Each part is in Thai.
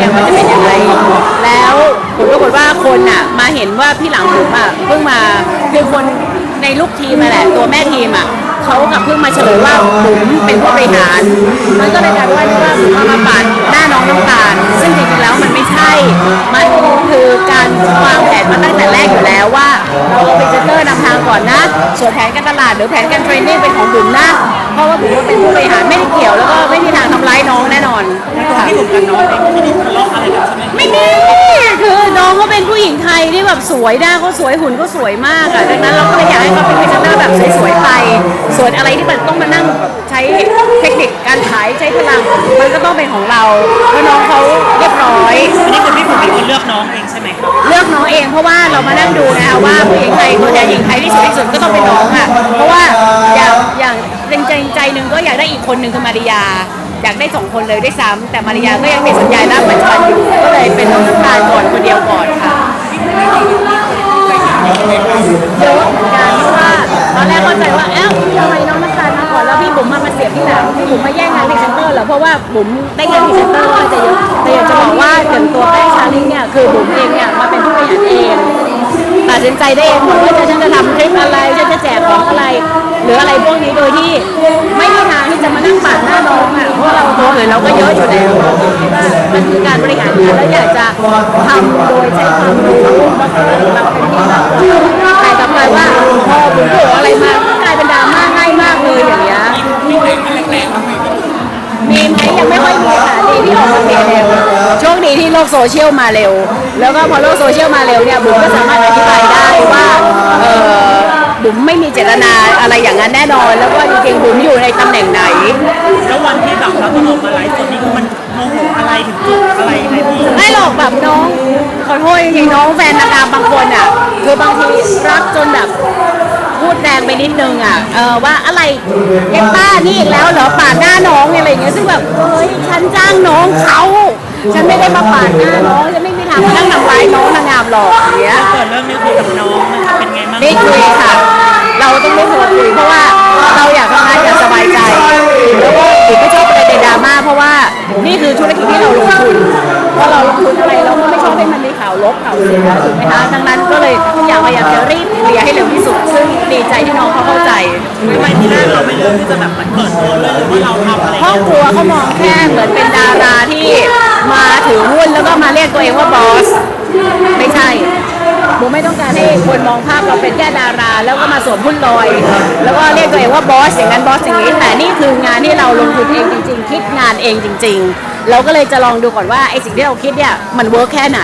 เนี่ยมันจะเป็นยังไงแล้วผลปรากฏว่าคนอะมาเห็นว่าพี่หลังผมอะเพิ่งมาคือคนในลูกทีมมาแหละตัวแม่ทีมอะเขากับเพิ่งมาเฉลยว่าผมเป็นผู้บริหาร มันก็เลยกลายเป็นว่าที่ว่าผมมาปาดหน้าน้องน้ำตาล ซึ่งจริงๆแล้วมันไม่ใช่ มันคือการวางแผนมาตั้งแต่แรกอยู่แล้วว่าเราเอาพรีเซนเตอร์นำทางก่อนนะส่วนแผนการตลาดหรือแผนการเทรนนิ่งเป็นของบุ๋มนะ เพราะว่าบุ๋มก็เป็นผู้บริหารไม่ได้เกี่ยวแล้วก็ไม่มีทางทำร้ายน้องแน่นอนค่ะที่ผมกับน้องเองไม่ได้ทะเลาะอะไรกันใช่ไหมไม่มีคือน้องเขาเป็นผู้หญิงไทยที่แบบสวยหน้าเขาสวยหุ่นก็สวยมากอะดังนั้นเราก็เลยอยากให้เขาเป็นพรีเซนเตอร์แบบสวยๆไปส่วนอะไรที่มันต้องมานั่งแบบใช้เทคนิคการขายใช้พลังมันก็ต้องเป็นของเราเพราะน้องเขาเรียบร้อยอันนี้คือพี่ผมเป็นคนเลือกน้องเองใช่ไหมครับเลือกน้องเองเพราะว่าเรามานั่งดูนะคะว่าผู้หญิงไทยตัวแทนหญิงไทยที่สวยที่สุดก็ต้องเป็นน้องอะเพราะว่าอย่างอย่าง จริงๆใจหนึ่งก็อยากได้อีกคนหนึ่งคือมาริยา อยากได้สองคนเลยด้วยซ้ำแต่มาริยาก็ยังมีสัญญาณรับปัจจุบันอยู่ก็เลยเป็นน้องน้ำตาลก่อนคนเดียวก่อนค่ะเยอะเหมือนกันเพราะว่าตอนแรกเข้าใจว่าเอ้าทำไมน้องน้ำตาลมาก่อนแล้วพี่บุ๋มมามาเสียบที่หลังพี่บุ๋มมาแย่งงานพรีเซนเตอร์เหรอเพราะว่าบุ๋มได้งานพรีเซนเตอร์ก็จะเยอะแต่อยากจะบอกว่าอย่างตัวแป้งชาลิงเนี่ยคือบุ๋มเองเนี่ยมาเป็นผู้บริหารเองตัดสินใจได้เองหมดว่าจะฉันจะทำคลิปอะไรฉันจะแจกของอะไร รืออะไรพวกนี้โดยที่ไม่มีทางที่จะมานั่งปาดหน้าน้องอะเพราะเราตัวอื่นเราก็เยอะอยู่แล้วมันคือการบริหารงานแล้วอยากจะทำโดยใช้ความรู้แล้วก็เราเป็นที่มากกว่าแต่กลับกลายว่าพอผมโผล่อะไรมาก็กลายเป็นดราม่าง่ายมากเลยอย่างเงี้ยพี่เองมันแรงๆมั้ยมีไหมยังไม่ค่อยมีค่ะดีที่ออกมาเคลียเร็วโชคดีที่โลกโซเชียลมาเร็ว แล้วก็พอโลกโซเชียลมาเร็วเนี่ยบุ๋มก็สามารถอธิบายได้ว่าเออ บุ๋มไม่มีเจตนาอะไรอย่างนั้นแน่นอน แล้วก็จริงๆบุ๋มอยู่ในตำแหน่งไหน แล้ววันที่แบบเราต้องออกมาไลฟ์สดนี่คือมันโมโหอะไรถึงจุดอะไรยังไงพี่ ไม่หรอกแบบน้องขอโทษจริงๆน้องแฟนนางงามบางคนอะคือบางทีรักจนแบบพูดแรงไปนิดนึงอะเออว่าอะไรเอ็กป้านี่อีกแล้วเหรอปาดหน้าน้องอะไรอย่างเงี้ยซึ่งแบบเฮ้ยฉันจ้างน้องเขาฉันไม่ได้มาปาดหน้าน้องฉันไม่ มีทางมานั่งทำร้ายน้องนางงามหรอกอย่างเงี้ย ก่อนเริ่มได้คุยกับน้องมันเป็นไงบ้างได้คุยค่ะ เราต้องได้โทรคุยเพราะว่าเราอยากทำงานอย่างสบายใจ แล้วก็อีกไม่ชอบประเด็นดราม่าเพราะว่านี่คือธุรกิจที่เราลงทุนพอเราลงทุนอะไรเราก็ไม่ชอบให้มันมีข่าวลบข่าวเสียถูกไหมคะดังนั้นก็เลยอยากพยายามจะรีบเคลียร์ให้เร็วที่สุด ซึ่งดีใจที่น้องเขาเข้าใจทำไมที่แรกเราไม่เลือกที่จะแบบเปิดตัวเลยหรือว่าเราทำอะไรครอบครัวเขามองแค่เหมือนเป็นดาราที่ มาถือหุ้นแล้วก็มาเรียกตัวเองว่าบอส ไม่ใช่โมไม่ต้องการให้คนมองภาพเราเป็นแค่ดารา แล้วก็มาสวมหุ้นลอย แล้วก็เรียกตัวเองว่าบอสอย่างนั้นบอสอย่างนี้ แต่นี่คืองานที่เราลงทุนเองจริง ๆ คิดงานเองจริง ๆ เราก็เลยจะลองดูก่อนว่าไอ้สิ่งที่เราคิดเนี่ยมันเวิร์กแค่ไหน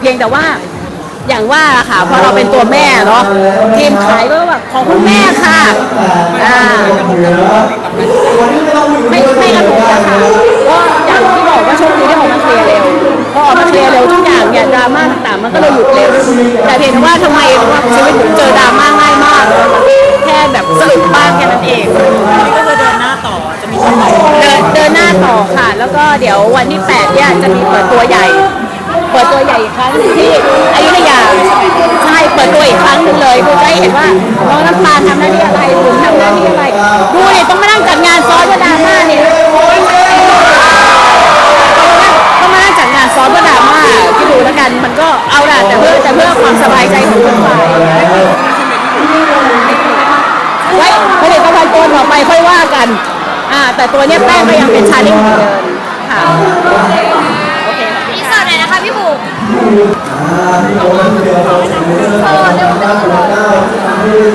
เพียงแต่ว่าอย่างว่าค่ะพอเราเป็นตัวแม่เนาะทีมขายก็แบบของคุณแม่ค่ะอ่าไม่ไม่กระทบนะคะ แล้วก็เดี๋ยววันที่8เนี่ยจะมีเปิดตัวใหญ่ เปิดตัวใหญ่อีกครั้งหนึ่งที่อยุธยาใช่เปิดตัวอีกครั้งหนึ่งเลยเพื่อจะให้เห็นว่าน้องน้ำตาลทำหน้าที่อะไรผมทำหน้าที่อะไรดูเนี่ยต้องมานั่งจัดงานซ้อนกับดราม่าเนี่ยต้องมานั่งจัดงานซ้อนกับดราม่าที่ดูแล้วกันมันก็เอาละแต่เพื่อแต่เพื่อความสบายใจของทุกฝ่ายไว้ผลิตภัณฑ์ตัวต่อไปค่อยว่ากันอ่าแต่ตัวเนี้ยแป้งก็ยังเป็นชาลิงเหมือนเดิม ค่ะโอเคขอบคุณเสิยนะคะพี่บุ๋มโอ้เร็ว